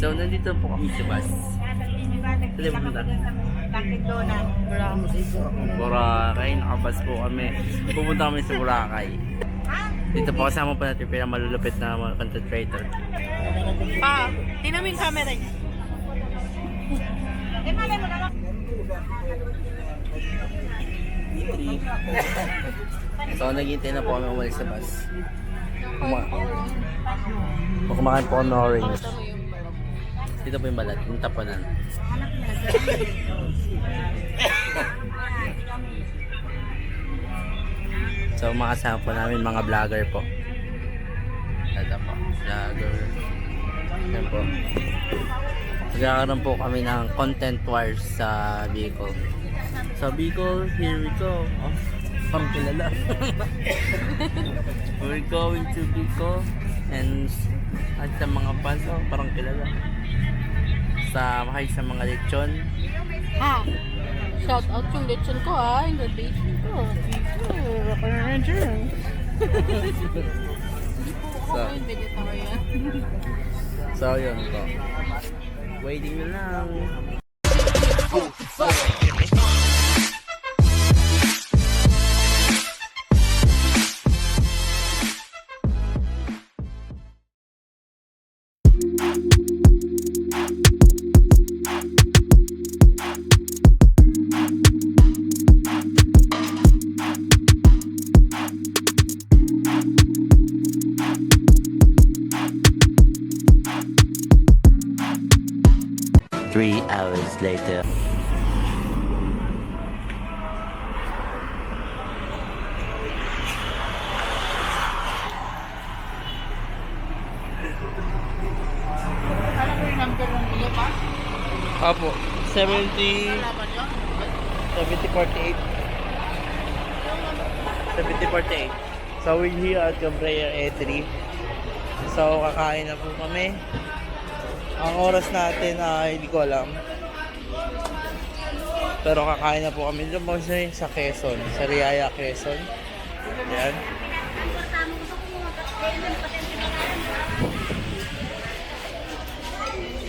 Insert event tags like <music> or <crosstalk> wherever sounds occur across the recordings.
So, nandito po kami sa bus. Saan mo Donut. Boracay, nakabas po kami. Pupunta kami sa Boracay. Dito po kasama po natin yung malulupit na mga content creator. Ah, tingnan mo yung camera niya. Eh, malay mo. So, naghihintay na po kami umalis sa bus. Kuma kumakain po kami orange. Dito po yung balat, yung tapunan. so, makasama po namin mga vlogger po. Ito po, vlogger. Yan po. Magkakaroon po kami ng content wars sa Bicol. Sa Bicol, here we go. Oh, parang kilala. <laughs> We're going to Bicol and at sa mga fans, oh, parang kilala. Sa mahay sa mga lechon. Ha? Shout out yung lechon ko ah, yung graduation ko. Rock and Ranger. So-. So, yun po. Waiting na lang. Apo, 70... Laban yun? 7048. 7048. So we're here at Cabrera E3. So kakain na po kami. Ang oras natin ay hindi ko alam. Pero kakain na po kami. Doon po sa, sa Quezon. Sa Riaya, Quezon. Yan.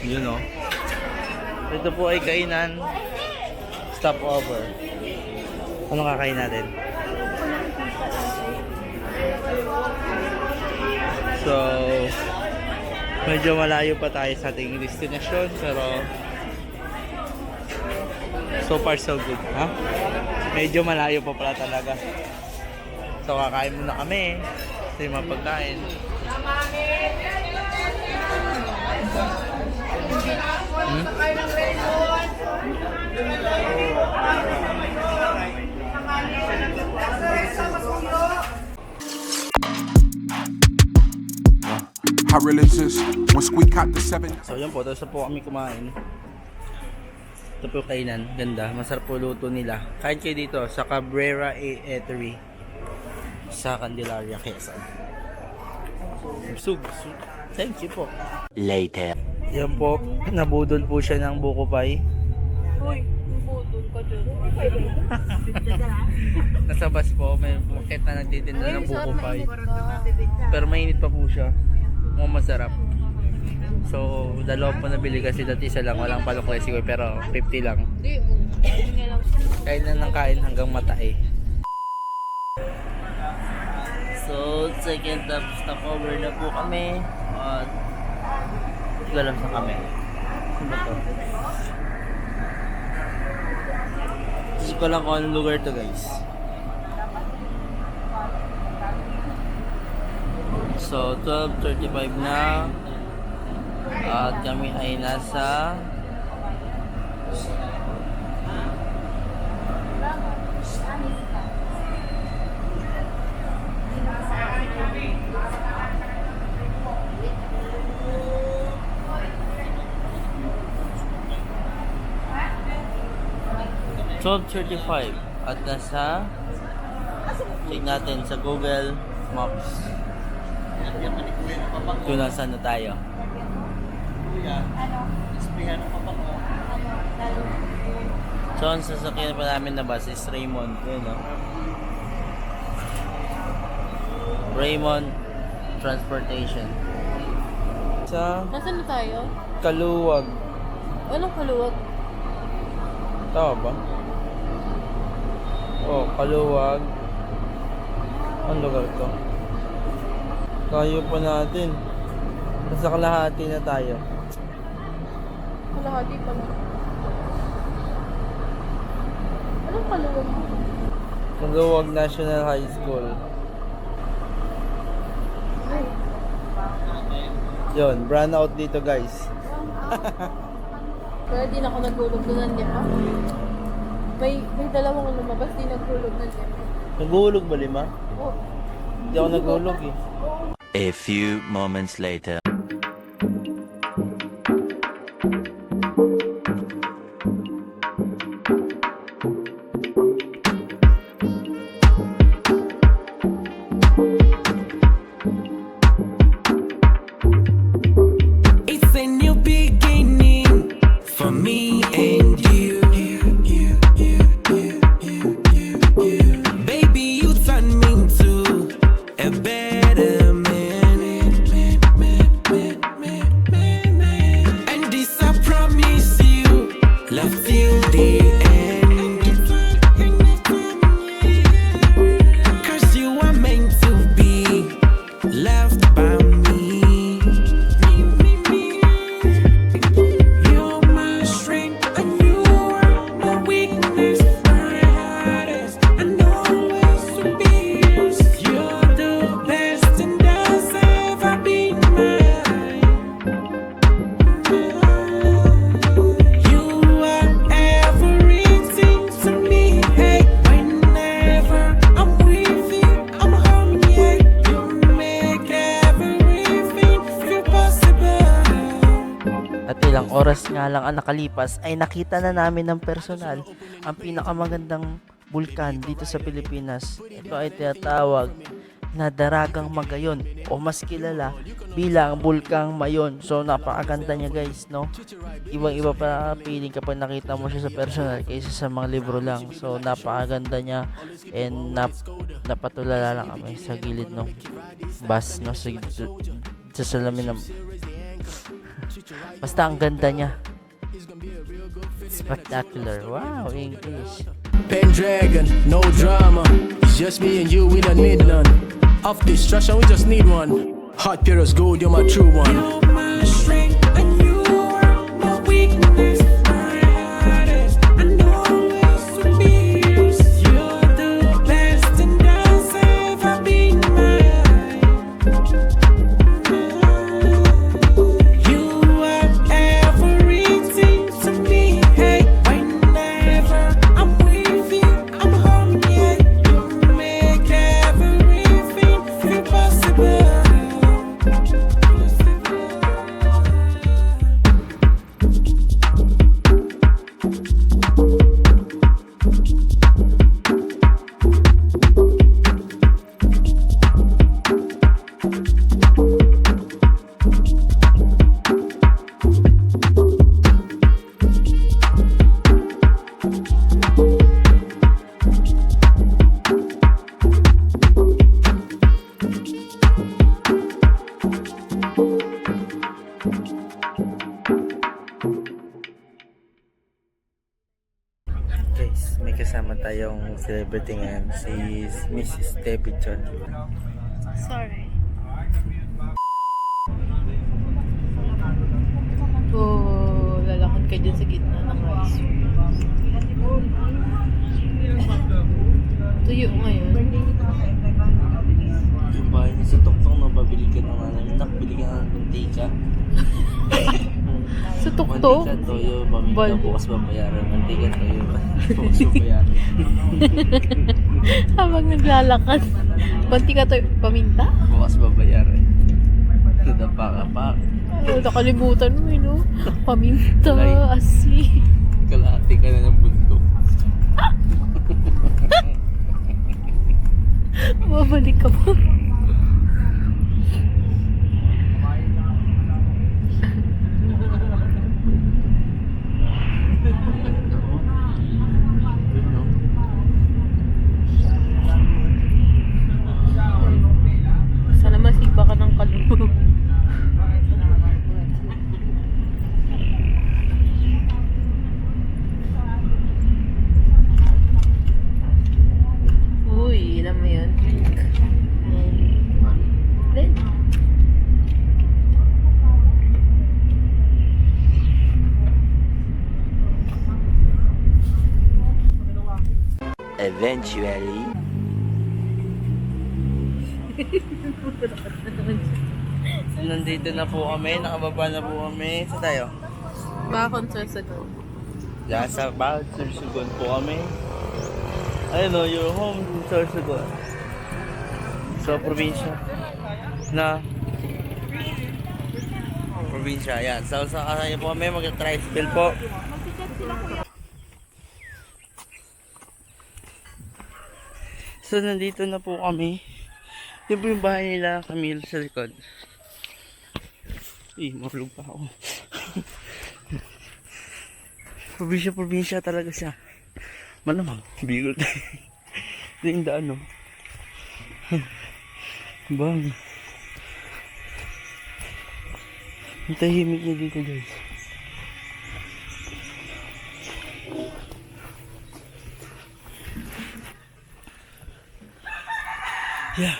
Yun o. Ito po ay kainan. Stopover. Ano kakain natin? So, medyo malayo pa tayo sa ating destination pero so far so good, ha? Medyo malayo pa pala talaga. So, kakain muna kami sa mga pagkain. Hmm? How real is this? When squeak out the seven. So yun po, tapos na po kami kumain. Ito po kainan, ganda. Masarap po luto nila. Kain kayo dito sa Cabrera A Eatery sa Candelaria, Quezon. Sug, sug. Thank you po. Later. Yan po, nabudol po siya ng buko pie. Uy, budol ka dyan. <laughs> Nasa bus po, may market na nagtitinda ng buko pie. Pero mainit pa po siya. Mukhang masarap. So, dalawa po nabili kasi dati isa lang. Walang palok recipe pero 50 lang. Kain na ng kain hanggang matae. So, second stop stopover na po kami. At hindi ko alam saan kami. To? Hindi ko alam kung lugar to guys. So, 12.35 na. At kami ay nasa Twelve thirty-five at nasa check natin sa Google Maps kung nasaan na tayo. So, ang sasakyan pa namin na bus is Raymond. Yun, no? Raymond Transportation. sa Nasaan na tayo? Kaluwag. Anong kaluwag? Tama ba? Oh, Kaluwag. Ang lugar to? Tayo pa natin. Nasa kalahati na tayo. Kalahati pa lang. Anong kaluwag? Kaluwag National High School. Ay, Yun, brand out dito guys. Pero di na ako nagulog doon ng lipa. May, may dalawang lumabas, di nagulog ng lipa. Naguhulog ba lima? Oh, Hindi ako naguhulog eh. A few moments later. Lang ang nakalipas ay nakita na namin ng personal ang pinakamagandang bulkan dito sa Pilipinas. Ito ay tinatawag na Daragang Magayon o mas kilala bilang Bulkang Mayon. So napakaganda niya guys, no? Ibang iba pa feeling kapag nakita mo siya sa personal kaysa sa mga libro lang. So napakaganda niya and nap napatulala lang kami sa gilid ng bus, no? Sa, sa salamin ng <laughs> Basta ang ganda niya. Spectacular. Wow, English. Pendragon, no drama. It's just me and you, we don't need none. Of destruction, we just need one. Hot pure as gold, you're my true one. Celebrity ngayon, si Miss Steffi Chon. sorry. Oh, lalakad ka dyan sa gitna ng rice. <laughs> Tuyo ngayon. Bahay niya sa Tongtong, nababili ka ng ano, nakbili ka ng mantika. Sa tuktok? Mantika, toyo, paminta, Bal- bukas babayaran. Mantika, toyo, <laughs> bukas babayaran. <laughs> Habang naglalakad. Banti ka to, paminta? Bukas babayaran. <laughs> Nadapa ka pa. Ay, nakalimutan mo eh, no? Paminta, Alay. asi. Kalahati ka na ng bundok. Babalik ka pa. Sana masipa ka ng kalunod. Eventually. <laughs> Nandito na po kami, nakababa na po kami. Saan tayo? Bakon sa sagot. Diyan sa Bawat Sursugon po kami. Ayun o, your home Sursugon. So, probinsya. Na probinsya, yan. So, sa kasaya po kami, mag-tricycle po. So, nandito na po kami. Yun po yung bahay nila, Camille, sa likod. Eh, marulog pa ako. <laughs> Probinsya-probinsya talaga siya. Malamang, bigol tayo. Ito yung daan, no? Bang. Ang tahimik niya dito, guys. Yeah.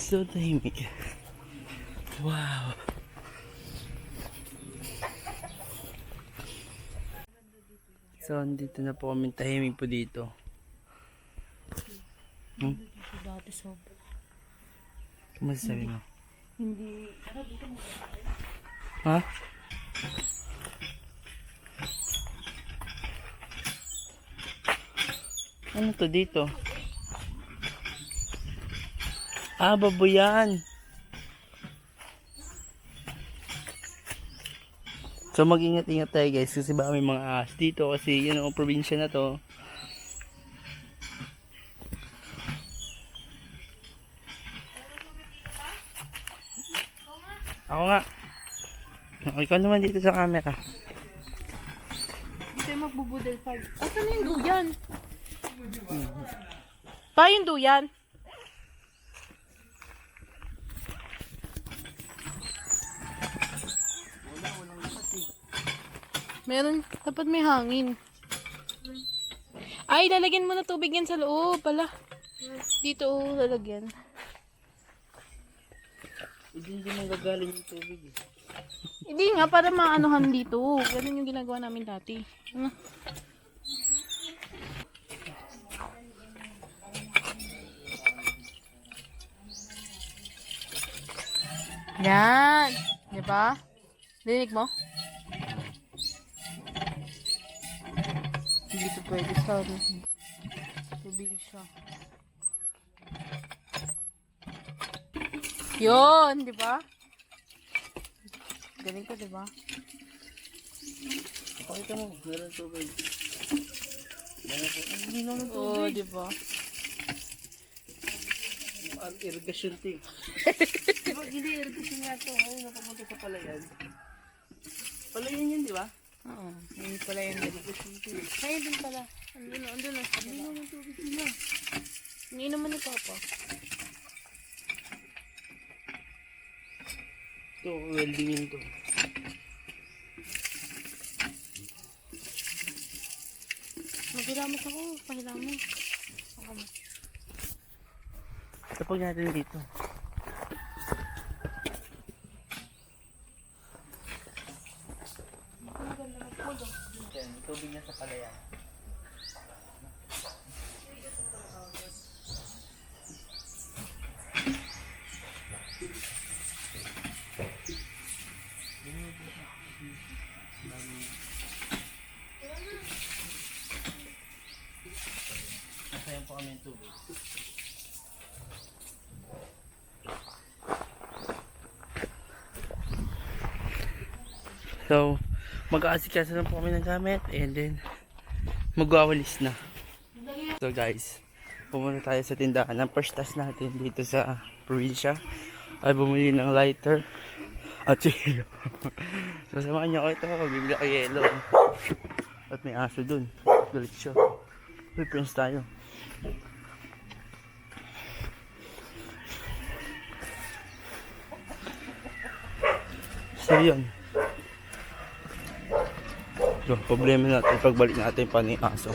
So tahimik. Wow. So, andito na po kami tahimik po dito. Hmm? Dati sobra. Masasabi mo? Hindi. Ha? Ano to dito? Ah, baboyan. So mag-ingat-ingat tayo guys kasi baka may mga ahas dito kasi yun ang probinsya na to. Ako nga. Ikaw naman dito sa camera. Hindi tayo magbubudel pag. Asan yung duyan? Pa yung duyan? Meron, dapat may hangin. Ay, lalagyan mo na tubig yan sa loob pala. Dito, oh, lalagyan. Hindi hindi magagaling yung tubig eh. Hindi nga, para maanuhan dito. Ganun yung ginagawa namin dati. Ano? Yan. Di ba? Dinig mo? Hindi ito pwede sa ano. Probinsya. Yun, di ba? Galing ko, di ba? Pakita mo, meron tubig. Oo, di ba? Ang irrigation diba, <laughs> hindi irrigation nga to. Ay, napapunta sa palayan. Palayan yun, di ba? Oo, hindi pala yung team. Kaya din pala. Andun na, andun na. Na yung tubig nila. Hindi naman ni Papa. Ito, welding yun to. Maghilamas ako. Mo. Tapag natin dito. Yan, tubig na sa palayan. Masayang po kami yung tubig. So, mag-aasikaso na po kami ng gamit and then magwawalis na. So guys, pumunta tayo sa tindahan ng first task natin dito sa probinsya ay bumili ng lighter at yelo. <laughs> so samahan niyo ako ito, bibili ako yelo. At may aso dun. Galit siya. Uy, friends tayo. So yun. So, problema natin pagbalik natin pa ni aso.